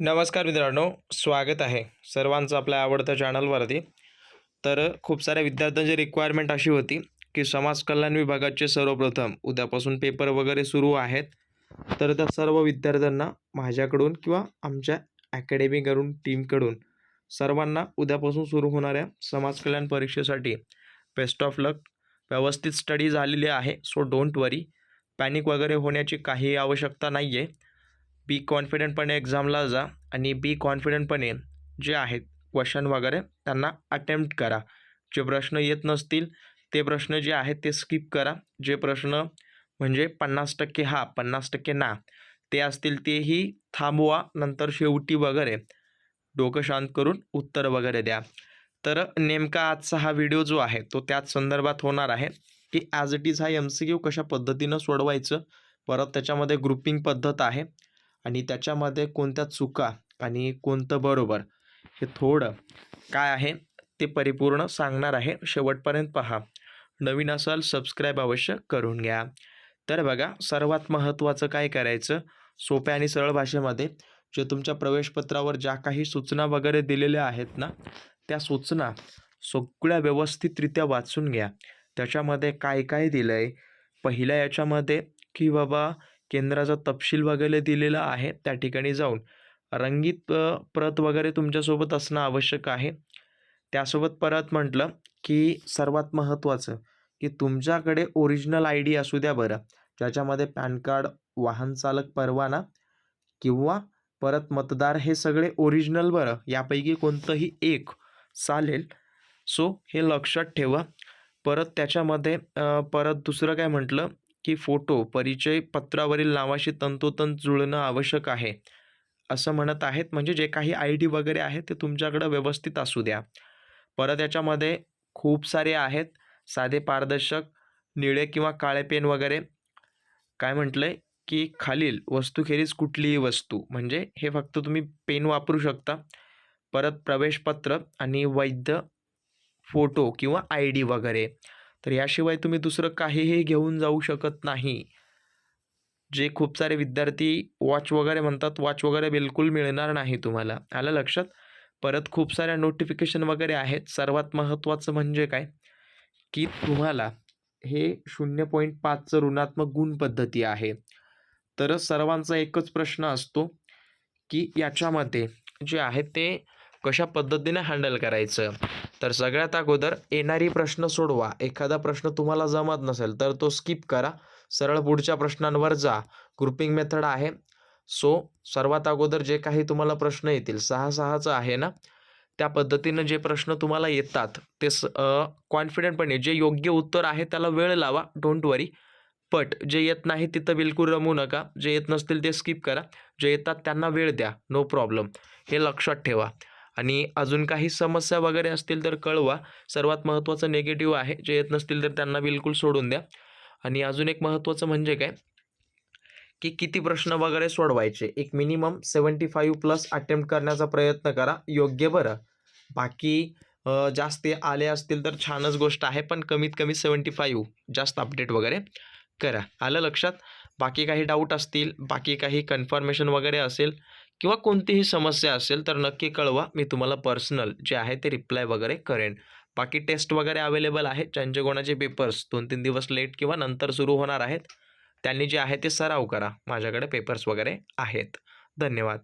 नमस्कार मित्रांनो स्वागत आहे सर्वांचं आपल्या आवडत्या चॅनलवरती. तर खूप साऱ्या विद्यार्थ्यांची रिक्वायरमेंट अशी होती की समाज कल्याण विभागाचे सर्वप्रथम उद्यापासून पेपर वगैरे सुरू आहेत. तर त्या सर्व विद्यार्थ्यांना माझ्याकडून किंवा आमच्या अकॅडमीकडून टीमकडून सर्वांना उद्यापासून सुरू होणाऱ्या समाज कल्याण परीक्षेसाठी बेस्ट ऑफ लक व्यवस्थित स्टडी झालेली आहे सो डोंट वरी पॅनिक वगैरे होण्याची काही आवश्यकता नाही आहे बी कॉन्फिडंटपणे एक्झामला जा आणि बी कॉन्फिडंटपणे जे आहेत क्वेश्चन वगैरे त्यांना अटेम्प्ट करा. जे प्रश्न येत नसतील ते प्रश्न जे आहेत ते स्किप करा. जे प्रश्न म्हणजे पन्नास टक्के हा पन्नास टक्के ना ते असतील तेही थांबवा. नंतर शेवटी वगैरे डोकं शांत करून उत्तर वगैरे द्या. तर नेमका आजचा हा व्हिडिओ जो आहे तो त्याच संदर्भात होणार आहे की ॲज इट इज हा एम सी क्यू कशा पद्धतीनं सोडवायचं? परत त्याच्यामध्ये ग्रुपिंग पद्धत आहे. आणि त्याच्यामध्ये कोणत्या चुका आणि कोणतं बरोबर हे थोडं काय आहे ते परिपूर्ण सांगणार आहे. शेवटपर्यंत पहा. नवीन असाल सबस्क्राईब अवश्य करून घ्या. तर बघा सर्वात महत्त्वाचं काय करायचं? सोप्या आणि सरळ भाषेमध्ये जे तुमच्या प्रवेशपत्रावर ज्या काही सूचना वगैरे दिलेल्या आहेत ना त्या सूचना सगळ्या व्यवस्थितरित्या वाचून घ्या. त्याच्यामध्ये काय काय दिलं आहे पहिल्या याच्यामध्ये की बाबा केंद्राचा तपशील वगैरे दिलेला आहे त्या ठिकाणी जाऊन. रंगीत प्रत वगैरे तुमच्यासोबत असणं आवश्यक आहे. त्यासोबत परत म्हटलं की सर्वात महत्त्वाचं की तुमच्याकडे ओरिजिनल आय डी असू द्या बरं. ज्याच्यामध्ये पॅन कार्ड वाहन चालक परवाना किंवा परत मतदार हे सगळे ओरिजिनल बरं. यापैकी कोणतंही एक चालेल. सो हे लक्षात ठेवा. परत त्याच्यामध्ये परत दुसरं काय म्हटलं? की फोटो परिचय पत्रावरील नावाशी तंतोतंत जुळणं आवश्यक आहे. असं म्हणत आहेत म्हणजे जे काही आय डी वगैरे आहे ते तुमच्याकडं व्यवस्थित असू द्या. परत याच्यामध्ये खूप सारे आहेत साधे पारदर्शक निळे किंवा काळे पेन वगैरे. काय म्हटलं आहे की खालील वस्तूखेरीज कुठलीही वस्तू म्हणजे हे फक्त तुम्ही पेन वापरू शकता. परत प्रवेशपत्र आणि वैध फोटो किंवा आय डी वगैरे. तर याशिवाय तुम्ही दुसरं काहीही घेऊन जाऊ शकत नाही. जे खूप सारे विद्यार्थी वॉच वगैरे म्हणतात वॉच वगैरे बिलकुल मिळणार नाही तुम्हाला. आलं लक्षात? परत खूप साऱ्या नोटिफिकेशन वगैरे आहेत. सर्वात महत्त्वाचं म्हणजे काय? की तुम्हाला हे शून्य पॉईंट पाचचं ऋणात्मक गुण पद्धती आहे. तर सर्वांचा एकच प्रश्न असतो की याच्यामध्ये जे आहे ते कशा पद्धतीने हँडल करायचं? तर सगळ्यात अगोदर येणारी प्रश्न सोडवा. एखादा प्रश्न तुम्हाला जमत नसेल तर तो स्किप करा. सरळ पुढच्या प्रश्नांवर जा. ग्रुपिंग मेथड आहे. सो सर्वात अगोदर जे काही तुम्हाला प्रश्न येतील सहा सहाचं आहे ना? त्या पद्धतीनं जे प्रश्न तुम्हाला येतात ते स कॉन्फिडंटपणे जे योग्य उत्तर आहे त्याला वेळ लावा. डोंट वरी बट जे येत नाही तिथं बिलकुल रमू नका. जे येत नसतील ते स्किप करा. जे येतात त्यांना वेळ द्या. नो प्रॉब्लेम हे लक्षात ठेवा. आणि अजून काही समस्या वगैरे असतील तर कळवा. सर्वात महत्त्वाचं निगेटिव्ह आहे. जे येत नसतील तर त्यांना बिलकुल सोडून द्या. आणि अजून एक महत्त्वाचं म्हणजे काय? की किती प्रश्न वगैरे सोडवायचे. एक minimum seventy five plus attempt करण्याचा प्रयत्न करा. योग्य बरं. बाकी जास्त आले असतील तर छानच गोष्ट आहे. पण कमीत कमी सेवन्टी फाईव्ह जास्त अपडेट वगैरे करा. आलं लक्षात? बाकी काही डाऊट असतील बाकी काही कन्फर्मेशन वगैरे असेल किंवा कोणतीही समस्या असेल तर नक्की कळवा. मी तुम्हाला पर्सनल जे आहे ते रिप्लाय वगैरे करेन. बाकी टेस्ट वगैरे अवेलेबल आहेत. ज्यांचे कोणाचे पेपर्स दोन तीन दिवस लेट किंवा नंतर सुरू होणार आहेत. त्यांनी जे आहे ते सराव करा. माझ्याकडे पेपर्स वगैरे आहेत. धन्यवाद.